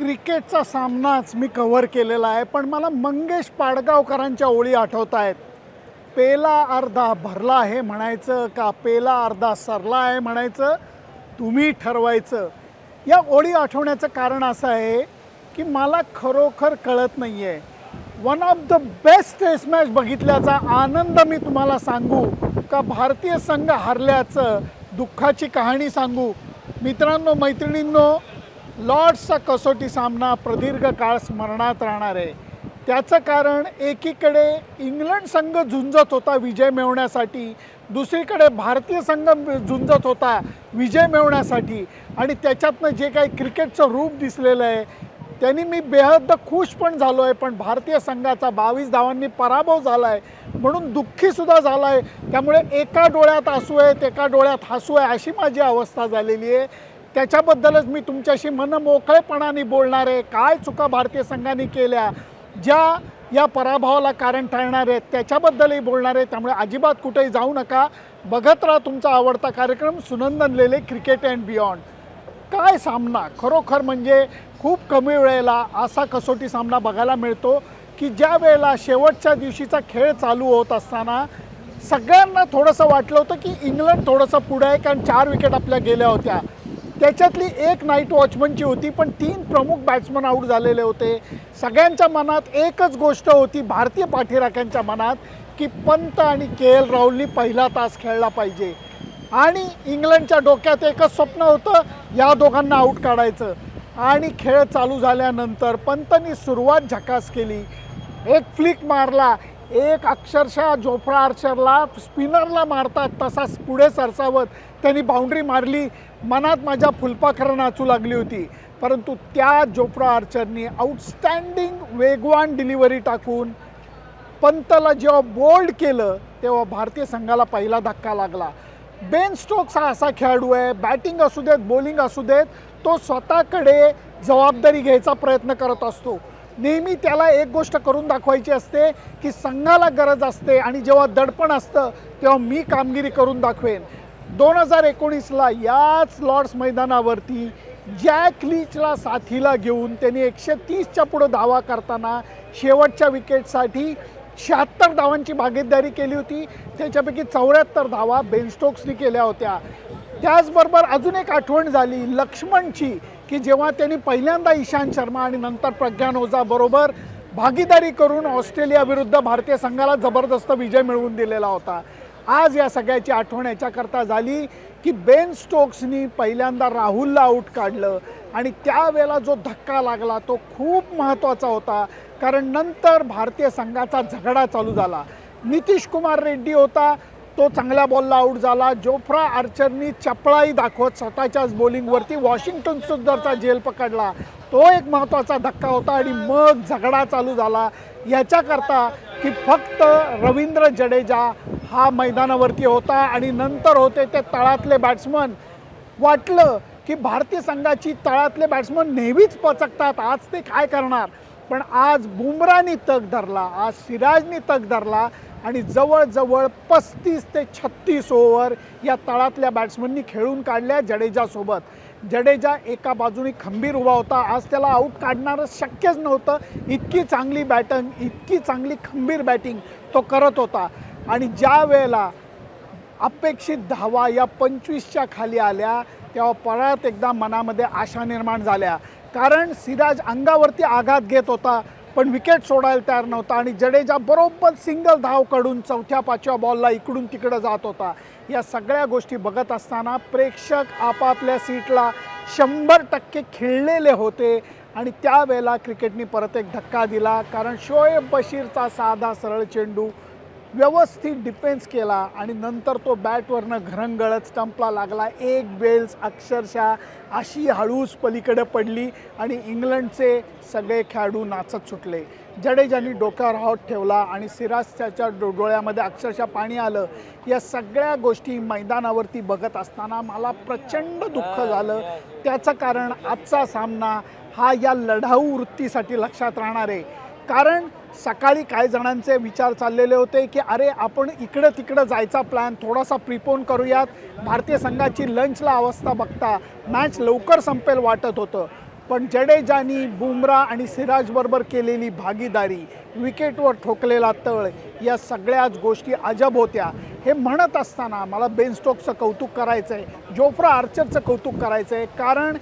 क्रिकेटचा सामनाच मी कव्हर केलेला आहे पण मला मंगेश पाडगावकरांच्या ओळी आठवत आहेत पेला अर्धा भरला आहे म्हणायचं का? पेला अर्धा सरला आहे म्हणायचं तुम्ही ठरवायचं. या ओळी आठवण्याचं कारण असं आहे की मला खरोखर कळत नाही आहे one of the best test match बघितल्याचा आनंद मी तुम्हाला सांगू का? भारतीय संघ हरल्याचं दुःखाची कहाणी सांगू. मित्रांनो मैत्रिणींनो लॉर्ड्सचा कसोटी सामना प्रदीर्घ काळ स्मरणात राहणार आहे. त्याचं कारण एकीकडे इंग्लंड संघ झुंजत होता विजय मिळवण्यासाठी. दुसरीकडे भारतीय संघ झुंजत होता विजय मिळवण्यासाठी. आणि त्याच्यातनं जे काही क्रिकेटचं रूप दिसलेलं आहे त्यांनी मी बेहद खुश पण झालो आहे. पण भारतीय संघाचा बावीस धावांनी पराभव झाला आहे म्हणून दुःखीसुद्धा झाला आहे त्यामुळे एका डोळ्यात हसू आहेत एका डोळ्यात हसू आहे अशी माझी अवस्था झालेली आहे. त्याच्याबद्दलच मी तुमच्याशी मन मोकळेपणाने बोलणार आहे. काय चुका भारतीय संघाने केल्या ज्या या पराभवाला कारण ठरणार आहेत त्याच्याबद्दलही बोलणार आहे. त्यामुळे अजिबात कुठेही जाऊ नका. बघत राहा तुमचा आवडता कार्यक्रम Sunandan Lele cricket and beyond. काय सामना? खरोखर म्हणजे खूप कमी वेळेला असा कसोटी सामना बघायला मिळतो की ज्या वेळेला शेवटच्या दिवशीचा खेळ चालू होत असताना सगळ्यांना थोडंसं वाटलं होतं की इंग्लंड थोडंसं पुढं आहे कारण चार विकेट आपल्या गेल्या होत्या. त्याच्यातली एक नाईट वॉचमनची होती पण तीन प्रमुख बॅट्समन आऊट झालेले होते. सगळ्यांच्या मनात एकच गोष्ट होती भारतीय पाठीराख्यांच्या मनात की पंत आणि के एल राहुलनी पहिला तास खेळला पाहिजे. आणि इंग्लंडच्या डोक्यात एकच स्वप्न होतं या दोघांना आऊट काढायचं. आणि खेळ चालू झाल्यानंतर पंतनी सुरुवात झकास केली. एक फ्लिक मारला एक अक्षरशः जोफ्रा आर्चरला स्पिनरला मारतात तसाच पुढे सरसावत. त्यांनी बाउंड्री मारली मनात माझ्या फुलपाखरं नाचू लागली होती. परंतु त्या जोफ्रा आर्चरनी आउटस्टँडिंग वेगवान डिलिव्हरी टाकून पंतला जेव्हा बोल्ड केलं तेव्हा भारतीय संघाला पहिला धक्का लागला. बेन स्टोक्स हा असा खेळाडू आहे बॅटिंग असू देत बॉलिंग असू देत तो स्वतःकडे जबाबदारी घ्यायचा प्रयत्न करत असतो. नेहमी त्याला एक गोष्ट करून दाखवायची असते की संघाला गरज असते आणि जेव्हा दडपण असतं तेव्हा मी कामगिरी करून दाखवेन. दोन हजार एकोणीसला याच लॉर्ड्स मैदानावरती जॅक लीचला साथीला घेऊन त्यांनी एकशे तीसच्या पुढं धावा करताना शेवटच्या विकेटसाठी शहात्तर धावांची भागीदारी केली होती. त्याच्यापैकी चौऱ्याहत्तर धावा बेनस्टोक्सनी केल्या होत्या. त्याचबरोबर अजून एक आठवण झाली लक्ष्मणची. की जेव्हा त्यांनी पहिल्यांदा इशांत शर्मा आणि नंतर प्रज्ञान ओझा बरोबर भागीदारी करून ऑस्ट्रेलियाविरुद्ध भारतीय संघाला जबरदस्त विजय मिळवून दिलेला होता. आज या सगळ्याची आठवण याच्याकरता झाली की बेन स्टोक्सनी पहिल्यांदा राहुलला आऊट काढलं आणि त्यावेळेला जो धक्का लागला तो खूप महत्त्वाचा होता. कारण नंतर भारतीय संघाचा झगडा चालू झाला. नितीश कुमार रेड्डी होता तो चांगल्या बॉलला आऊट झाला. जोफ्रा आर्चरनी चपळाई दाखवत स्वतःच्याच बॉलिंगवरती वॉशिंग्टन सुंदरचा जेल पकडला. तो एक महत्त्वाचा धक्का होता आणि मग झगडा चालू झाला. याच्याकरता की फक्त रवींद्र जडेजा हा मैदानावरती होता आणि नंतर होते ते तळातले बॅट्समन वाटलं की भारतीय संघाची तळातले बॅट्समन नेहमीच पचकतात. आज ते काय करणार? पण आज बुमरानी तग धरला. आज सिराजनी तग धरला. आणि जवळजवळ पस्तीस ते छत्तीस ओव्हर या तळातल्या बॅट्समननी खेळून काढल्या जडेजासोबत. जडेजा एका बाजूने खंबीर उभा होता. आज त्याला आऊट काढणारं शक्यच नव्हतं. इतकी चांगली बॅटिंग इतकी चांगली खंबीर बॅटिंग तो करत होता. आणि ज्या वेळेला अपेक्षित धावा या पंचवीसच्या खाली आल्या तेव्हा परत एकदा मनामध्ये आशा निर्माण झाल्या. कारण सिराज अंगावरती आघात घेत होता. पण विकेट सोडायला तयार नव्हता आणि जडेजा बरोबर सिंगल धाव काढून चौथ्या पाचव्या बॉलला इकडून तिकडं जात होता. या सगळ्या गोष्टी बघत असताना प्रेक्षक आपापल्या सीटला शंभर टक्के खेळलेले होते आणि त्यावेळेला क्रिकेटने परत एक धक्का दिला. कारण शोएब बशीरचा साधा सरळ चेंडू व्यवस्थित डिफेन्स केला आणि नंतर तो बॅटवरनं घरंगळत स्टंपला लागला. एक बेल्स अक्षरशः अशी हळूच पलीकडे पडली आणि इंग्लंडचे सगळे खेळाडू नाचत सुटले. जडेजानी डोक्यावर हात ठेवला आणि सिराज त्याच्या डो डोळ्यामध्ये अक्षरशः पाणी आलं. या सगळ्या गोष्टी मैदानावरती बघत असताना मला प्रचंड दुःख झालं. त्याचं कारण आजचा सामना हा या लढाऊ वृत्तीसाठी लक्षात राहणार आहे. कारण सकाळी काही जणांचे विचार चाललेले होते की अरे आपण इकडं तिकडं जायचा प्लॅन थोडासा प्रिपोन करूयात. भारतीय संघाची लंचला अवस्था बघता मॅच लवकर संपेल वाटत होतं. पण जडेजानी बुमरा आणि सिराजबरोबर केलेली भागीदारी विकेटवर ठोकलेला तळ या सगळ्याच गोष्टी अजब होत्या. हे म्हणत असताना मला बेनस्टॉकचं कौतुक करायचं आहे जोफ्रा आर्चरचं कौतुक करायचं आहे कारण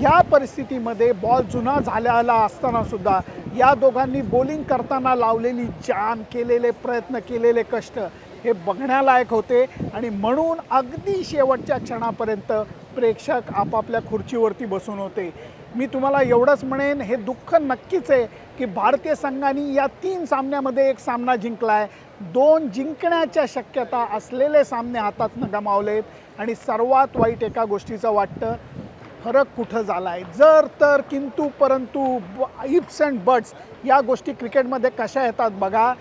या परिस्थितीमध्ये बॉल जुना झालेला असताना सुद्धा या दोघांनी बोलिंग करताना लावलेली जान केलेले प्रयत्न केलेले कष्ट हे बघण्यालायक होते. आणि म्हणून अगदी शेवटच्या क्षणापर्यंत प्रेक्षक आपापल्या खुर्चीवरती बसून होते. मी तुम्हाला एवढंच म्हणेन हे दुःख नक्कीच आहे की भारतीय संघाने या तीन सामन्यामध्ये एक सामना जिंकला आहे दोन जिंकण्याच्या शक्यता असलेले सामने हातात गमावलेत. आणि सर्वात वाईट एका गोष्टीचं वाटतं फरक कुठं झाला आहे जर तर किंतु परंतु इप्स अँड बट्स या गोष्टी क्रिकेटमध्ये कशा येतात बघा?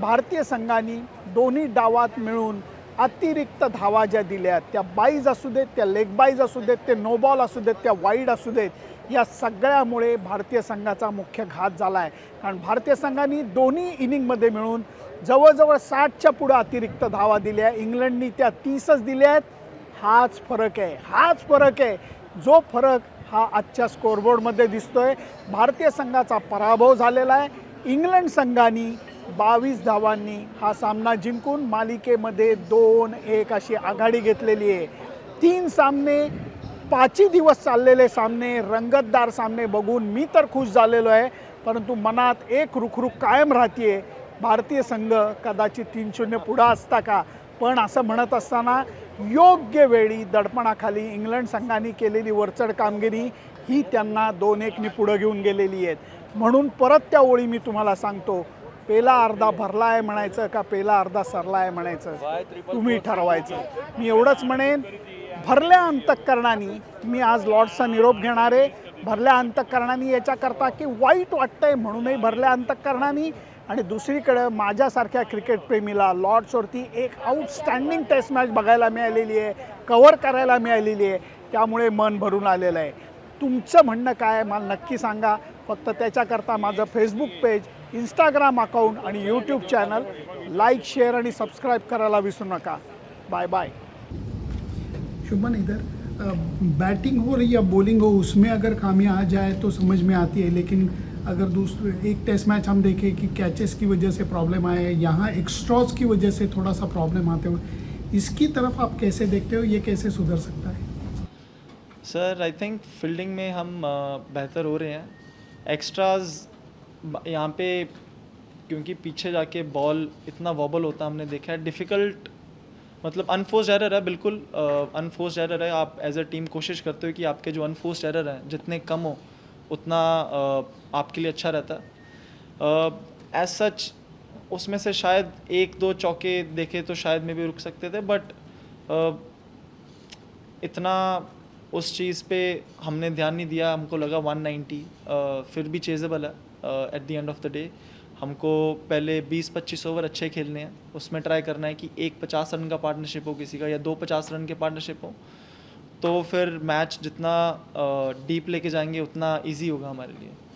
भारतीय संघाने दोन्ही डावात मिळून अतिरिक्त धावा ज्या दिल्या त्या बाईज असू देत त्या लेग बाईज असू देत ते नो बॉल असू देत त्या वाईड असू देत या सगळ्यामुळे भारतीय संघाचा मुख्य घात झाला आहे कारण भारतीय संघाने दोन्ही इनिंगमध्ये मिळून जवळजवळ साठच्या पुढं अतिरिक्त धावा दिल्या. इंग्लंडनी त्या तीसच दिल्या आहेत. हाच फरक आहे. हाच फरक आहे. जो फरक हा आजच्या स्कोरबोर्डमध्ये आहे भारतीय संघाचा पराभव झालेला आहे. इंग्लंड संघाने बावीस धावांनी हा सामना जिंकून मालिकेमध्ये दोन एक अशी आघाडी घेतलेली आहे. तीन सामने पाचही दिवस चाललेले सामने रंगतदार सामने बघून मी तर खुश झालेलो आहे. परंतु मनात एक रुखरुख कायम राहते भारतीय संघ कदाचित तीन शून्य पुढं असता का? पण असं म्हणत असताना योग्य वेळी दडपणाखाली इंग्लंड संघाने केलेली वरचढ कामगिरी ही त्यांना दोन एकनी पुढं घेऊन गेलेली आहेत. म्हणून परत त्या ओळी मी तुम्हाला सांगतो. पेला अर्धा भरला आहे म्हणायचं का पेला अर्धा सरला आहे म्हणायचं? तुम्ही ठरवायचं. मी एवढंच म्हणेन भरल्या अंतःकरणाने मी आज लॉर्ड्सचा निरोप घेणार आहे. भरल्या अंतःकरणाने याच्याकरता की वाईट वाटतंय म्हणूनही भरल्या अंतःकरणाने आणि दुसरीकडं माझ्यासारख्या क्रिकेटप्रेमीला लॉर्ड्सवरती एक आउटस्टँडिंग टेस्ट मॅच बघायला मिळालेली आहे कवर करायला मिळालेली आहे त्यामुळे मन भरून आलेलं आहे. तुमचं म्हणणं काय आहे मला नक्की सांगा. फक्त त्याच्याकरता माझं फेसबुक पेज इंस्टाग्राम अकाउंट आणि यूट्यूब चॅनल लाईक शेअर आणि सबस्क्राईब करायला विसरू नका. बाय बाय शुभन इधर बैटिंग हो रही या बॉलिंग हो उसमें अगर खामियां आ जाए तो समझ में आती है लेकिन अगर दूसरे एक टेस्ट मैच हम देखें कि कैचेस की वजह से प्रॉब्लम आए, यहाँ एक्स्ट्रॉज की वजह से थोड़ा सा प्रॉब्लम आते हुए, इसकी तरफ़ आप कैसे देखते हो, ये कैसे सुधर सकता है? सर आई थिंक फील्डिंग में हम बेहतर हो रहे हैं। एक्स्ट्राज यहाँ पे क्योंकि पीछे जाके बॉल इतना वॉबल होता हमने देखा है। डिफ़िकल्ट मतलब अनफोर्स एरर है, बिल्कुल अनफोर्स एरर है। आप एज अ टीम कोशिश करते हो कि आपके जो अनफोर्स एरर हैं, जितने कम हो उतना आपके लिए अच्छा रहता। एज सच उसमें से शायद एक दो चौके देखे तो शायद में भी रुक सकते थे बट इतना उस चीज़ पे हमने ध्यान नहीं दिया, हमको लगा 190 फिर भी चेजेबल है at the end of the day हमको पहले 20-25 ओवर अच्छे खेलने हैं, उसमें ट्राई करना है कि एक 50 रन का पार्टनरशिप हो किसी का, या दो 50 रन के पार्टनरशिप हो। तो फिर मैच जितना डीप लेके जाएंगे उतना इजी होगा हमारे लिए।